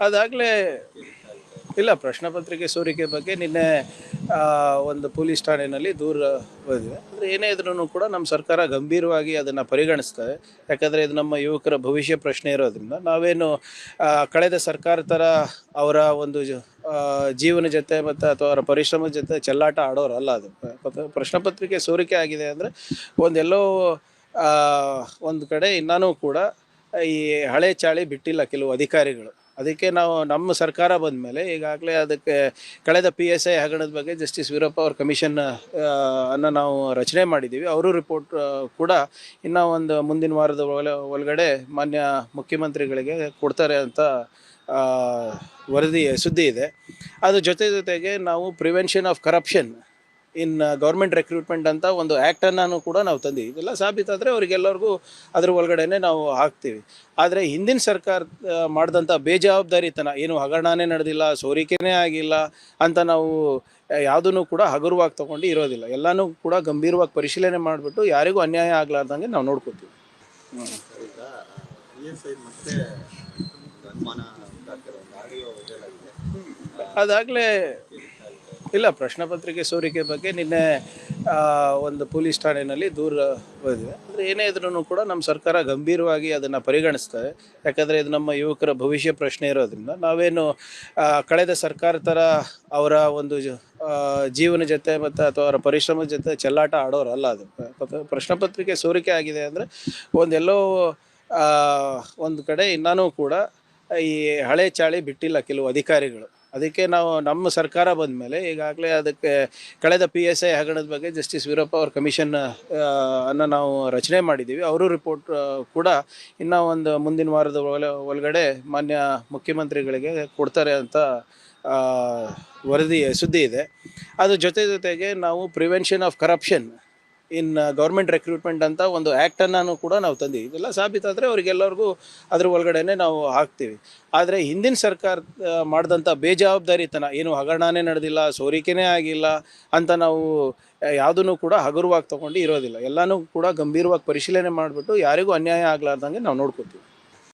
ಅದಾಗಲೇ, ಇಲ್ಲ, ಪ್ರಶ್ನೆ ಪತ್ರಿಕೆ ಸೋರಿಕೆ ಬಗ್ಗೆ ನಿನ್ನೆ ಒಂದು ಪೊಲೀಸ್ ಠಾಣೆಯಲ್ಲಿ ದೂರ ಬಂದಿದೆ ಅಂದರೆ ಏನೇ ಇದ್ರೂ ಕೂಡ ನಮ್ಮ ಸರ್ಕಾರ ಗಂಭೀರವಾಗಿ ಅದನ್ನು ಪರಿಗಣಿಸ್ತದೆ ಯಾಕಂದರೆ ಇದು ನಮ್ಮ ಯುವಕರ ಭವಿಷ್ಯ ಪ್ರಶ್ನೆ ಇರೋದ್ರಿಂದ ನಾವೇನು ಕಳೆದ ಸರ್ಕಾರ ಥರ ಅವರ ಒಂದು ಜೀವನ ಜೊತೆ ಮತ್ತು ಅಥವಾ ಅವರ ಪರಿಶ್ರಮದ ಜೊತೆ ಚೆಲ್ಲಾಟ ಆಡೋರಲ್ಲ ಅದು. ಪ್ರಶ್ನೆ ಪತ್ರಿಕೆ ಸೋರಿಕೆ ಆಗಿದೆ ಅಂದರೆ ಒಂದೆಲ್ಲೋ ಒಂದು ಕಡೆ ಇನ್ನೂ ಕೂಡ ಈ ಹಳೆ ಚಾಳಿ ಬಿಟ್ಟಿಲ್ಲ ಕೆಲವು ಅಧಿಕಾರಿಗಳು. ಅದಕ್ಕೆ ನಾವು ನಮ್ಮ ಸರ್ಕಾರ ಬಂದ ಮೇಲೆ ಈಗಾಗಲೇ ಅದಕ್ಕೆ ಕಳೆದ ಪಿ ಎಸ್ ಐ ಹಗರಣದ ಬಗ್ಗೆ ಜಸ್ಟಿಸ್ ವೀರಪ್ಪ ಅವ್ರ ಕಮಿಷನ್ ಅನ್ನು ನಾವು ರಚನೆ ಮಾಡಿದ್ದೀವಿ. ಅವರು ರಿಪೋರ್ಟ್ ಕೂಡ ಇನ್ನೂ ಒಂದು ಮುಂದಿನ ವಾರದ ಒಳಗಡೆ ಮಾನ್ಯ ಮುಖ್ಯಮಂತ್ರಿಗಳಿಗೆ ಕೊಡ್ತಾರೆ ಅಂತ ವರದಿ, ಸುದ್ದಿ ಇದೆ. ಅದ್ರ ಜೊತೆ ಜೊತೆಗೆ ನಾವು prevention of corruption in government recruitment ಅಂತ ಒಂದು ಆ್ಯಕ್ಟನ್ನು ಕೂಡ ನಾವು ತಂದಿದ್ದೀವಿ ಇದೆಲ್ಲ ಸಾಬೀತಾದರೆ ಅವರಿಗೆಲ್ಲರಿಗೂ ಅದ್ರ ಒಳಗಡೆನೆ ನಾವು ಹಾಕ್ತೀವಿ. ಆದರೆ ಹಿಂದಿನ ಸರ್ಕಾರ ಮಾಡಿದಂಥ ಬೇಜವಾಬ್ದಾರಿತನ, ಏನು ಹಗರಣನೇ ನಡೆದಿಲ್ಲ, ಸೋರಿಕೆನೇ ಆಗಿಲ್ಲ ಅಂತ ನಾವು ಯಾವುದನ್ನು ಕೂಡ ಹಗುರವಾಗಿ ತೊಗೊಂಡು ಇರೋದಿಲ್ಲ. ಎಲ್ಲನೂ ಕೂಡ ಗಂಭೀರವಾಗಿ ಪರಿಶೀಲನೆ ಮಾಡಿಬಿಟ್ಟು ಯಾರಿಗೂ ಅನ್ಯಾಯ ಆಗಲಾರ್ದಂಗೆ ನಾವು ನೋಡ್ಕೋತೀವಿ. ಅದಾಗಲೇ ಇಲ್ಲ, ಪ್ರಶ್ನೆ ಪತ್ರಿಕೆ ಸೋರಿಕೆ ಬಗ್ಗೆ ನಿನ್ನೆ ಒಂದು ಪೊಲೀಸ್ ಠಾಣೆಯಲ್ಲಿ ದೂರ ಬಂದಿದೆ. ಅಂದರೆ ಏನೇ ಇದ್ರೂ ಕೂಡ ನಮ್ಮ ಸರ್ಕಾರ ಗಂಭೀರವಾಗಿ ಅದನ್ನು ಪರಿಗಣಿಸ್ತದೆ ಯಾಕಂದರೆ ಇದು ನಮ್ಮ ಯುವಕರ ಭವಿಷ್ಯ ಪ್ರಶ್ನೆ ಇರೋದ್ರಿಂದ ನಾವೇನು ಕಳೆದ ಸರ್ಕಾರ ಥರ ಅವರ ಒಂದು ಜೀವನ ಜೊತೆ ಮತ್ತು ಅಥವಾ ಅವರ ಪರಿಶ್ರಮದ ಜೊತೆ ಚೆಲ್ಲಾಟ ಆಡೋರಲ್ಲ ಅದು. ಪ್ರಶ್ನೆ ಪತ್ರಿಕೆ ಸೋರಿಕೆ ಆಗಿದೆ ಅಂದರೆ ಒಂದೆಲ್ಲೋ ಒಂದು ಕಡೆ ಇನ್ನೂ ಕೂಡ ಈ ಹಳೆ ಚಾಳಿ ಬಿಟ್ಟಿಲ್ಲ ಕೆಲವು ಅಧಿಕಾರಿಗಳು. ಅದಕ್ಕೆ ನಾವು ನಮ್ಮ ಸರ್ಕಾರ ಬಂದ ಮೇಲೆ ಈಗಾಗಲೇ ಅದಕ್ಕೆ ಕಳೆದ ಪಿ ಎಸ್ ಐ ಹಗರಣದ ಬಗ್ಗೆ ಜಸ್ಟಿಸ್ ವೀರಪ್ಪ ಅವ್ರ ಕಮಿಷನ್ ಅನ್ನು ನಾವು ರಚನೆ ಮಾಡಿದ್ದೀವಿ. ಅವರು ರಿಪೋರ್ಟ್ ಕೂಡ ಇನ್ನೂ ಒಂದು ಮುಂದಿನ ವಾರದ ಒಳ, ಒಳಗಡೆ ಮಾನ್ಯ ಮುಖ್ಯಮಂತ್ರಿಗಳಿಗೆ ಕೊಡ್ತಾರೆ ಅಂತ ವರದಿ, ಸುದ್ದಿ ಇದೆ. ಅದ್ರ ಜೊತೆ ಜೊತೆಗೆ ನಾವು prevention of corruption in government recruitment ಅಂತ ಒಂದು ಆ್ಯಕ್ಟನ್ನು ಕೂಡ ನಾವು ತಂದಿದ್ದೀವಿ ಇದೆಲ್ಲ ಸಾಬೀತಾದರೆ ಅವರಿಗೆಲ್ಲರಿಗೂ ಅದ್ರ ಒಳಗಡೆನೆ ನಾವು ಹಾಕ್ತೀವಿ. ಆದರೆ ಹಿಂದಿನ ಸರ್ಕಾರ ಮಾಡಿದಂಥ ಬೇಜವಾಬ್ದಾರಿತನ, ಏನು ಹಗರಣನೇ ನಡೆದಿಲ್ಲ, ಸೋರಿಕೆನೇ ಆಗಿಲ್ಲ ಅಂತ ನಾವು ಯಾವುದನ್ನು ಕೂಡ ಹಗುರವಾಗಿ ತೊಗೊಂಡು ಇರೋದಿಲ್ಲ. ಎಲ್ಲನೂ ಕೂಡ ಗಂಭೀರವಾಗಿ ಪರಿಶೀಲನೆ ಮಾಡಿಬಿಟ್ಟು ಯಾರಿಗೂ ಅನ್ಯಾಯ ಆಗಲಾರ್ದಂಗೆ ನಾವು ನೋಡ್ಕೋತೀವಿ.